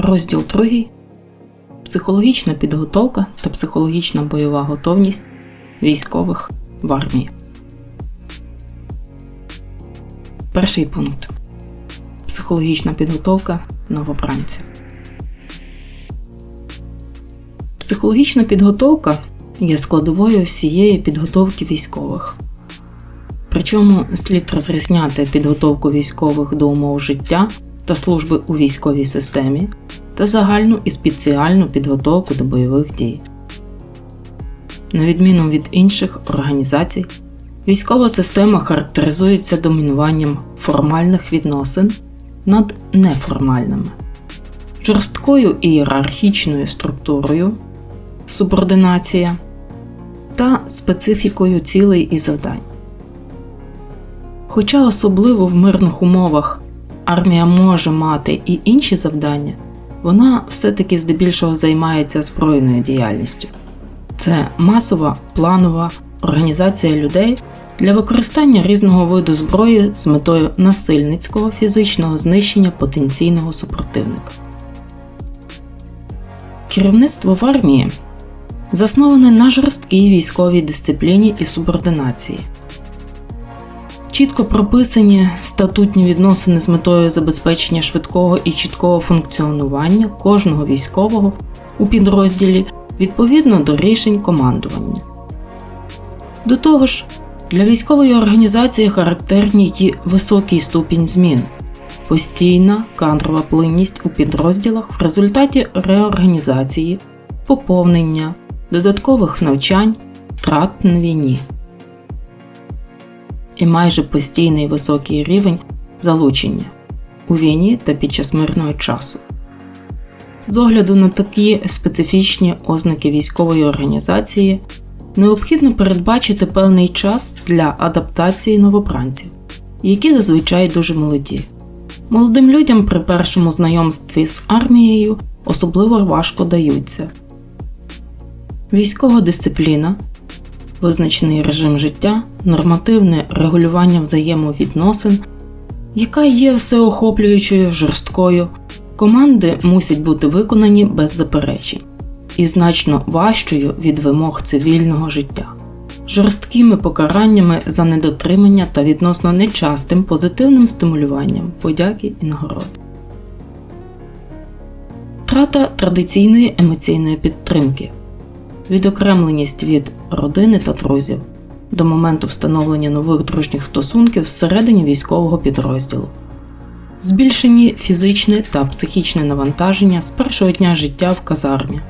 Розділ 2. Психологічна підготовка та психологічна бойова готовність військових в армії. Перший пункт. Психологічна підготовка новобранців. Психологічна підготовка є складовою всієї підготовки військових. Причому слід розрізняти підготовку військових до умов життя та служби у військовій системі та загальну і спеціальну підготовку до бойових дій. На відміну від інших організацій, військова система характеризується домінуванням формальних відносин над неформальними, жорсткою ієрархічною структурою, субординація та специфікою цілей і завдань. Хоча особливо в мирних умовах армія може мати і інші завдання, вона все-таки здебільшого займається збройною діяльністю. Це масова планова організація людей для використання різного виду зброї з метою насильницького фізичного знищення потенційного супротивника. Керівництво в армії засноване на жорсткій військовій дисципліні і субординації. Чітко прописані статутні відносини з метою забезпечення швидкого і чіткого функціонування кожного військового у підрозділі відповідно до рішень командування. До того ж, для військової організації характерні й високий ступінь змін, постійна кадрова плинність у підрозділах в результаті реорганізації, поповнення, додаткових навчань, втрат на війні і майже постійний високий рівень залучення у війні та під час мирного часу. З огляду на такі специфічні ознаки військової організації необхідно передбачити певний час для адаптації новобранців, які зазвичай дуже молоді. Молодим людям при першому знайомстві з армією особливо важко даються. Військова дисципліна визначений режим життя, нормативне регулювання взаємовідносин, яка є всеохоплюючою жорсткою, команди мусять бути виконані без заперечень і значно важчою від вимог цивільного життя, жорсткими покараннями за недотримання та відносно нечастим позитивним стимулюванням подяки і нагород. Втрата традиційної емоційної підтримки відокремленість від родини та друзів. До моменту встановлення нових дружніх стосунків всередині військового підрозділу, збільшені фізичне та психічне навантаження з першого дня життя в казармі,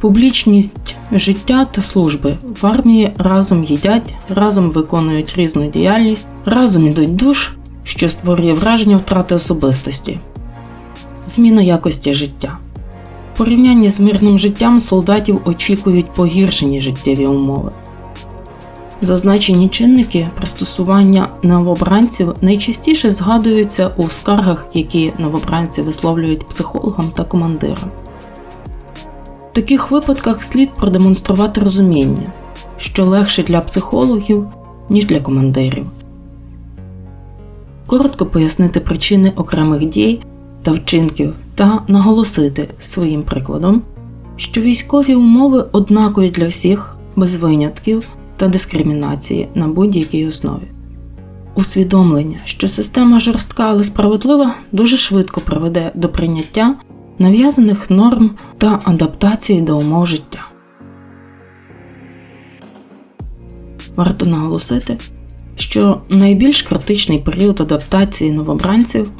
публічність життя та служби в армії разом їдять, разом виконують різну діяльність, разом йдуть душ, що створює враження втрати особистості, зміна якості життя порівнянні з мирним життям солдатів очікують погіршені життєві умови. Зазначені чинники пристосування новобранців найчастіше згадуються у скаргах, які новобранці висловлюють психологам та командирам. В таких випадках слід продемонструвати розуміння, що легше для психологів, ніж для командирів, коротко пояснити причини окремих дій та вчинків та наголосити своїм прикладом, що військові умови однакові для всіх без винятків та дискримінації на будь-якій основі. Усвідомлення, що система жорстка, але справедлива, дуже швидко приведе до прийняття нав'язаних норм та адаптації до умов життя. Варто наголосити, що найбільш критичний період адаптації новобранців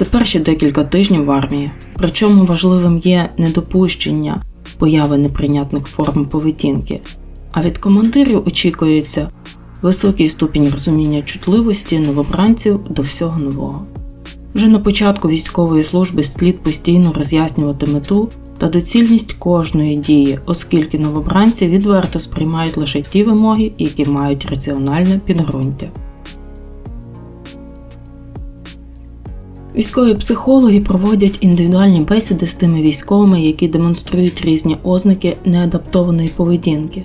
це перші декілька тижнів в армії, причому важливим є недопущення появи неприйнятних форм поведінки, а від командирів очікується високий ступінь розуміння чутливості новобранців до всього нового. Вже на початку військової служби слід постійно роз'яснювати мету та доцільність кожної дії, оскільки новобранці відверто сприймають лише ті вимоги, які мають раціональне підґрунтя. Військові психологи проводять індивідуальні бесіди з тими військовими, які демонструють різні ознаки неадаптованої поведінки,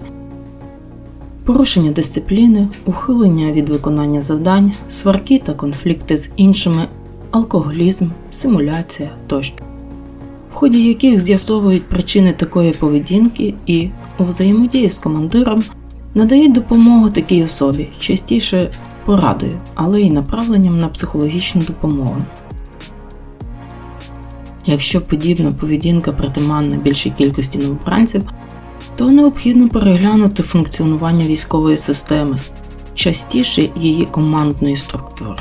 порушення дисципліни, ухилення від виконання завдань, сварки та конфлікти з іншими алкоголізм, симуляція тощо, в ході яких з'ясовують причини такої поведінки і у взаємодії з командиром надають допомогу такій особі, частіше порадою, але й направленням на психологічну допомогу. Якщо подібна поведінка притаманна більшій кількості новобранців, то необхідно переглянути функціонування військової системи, частіше її командної структури.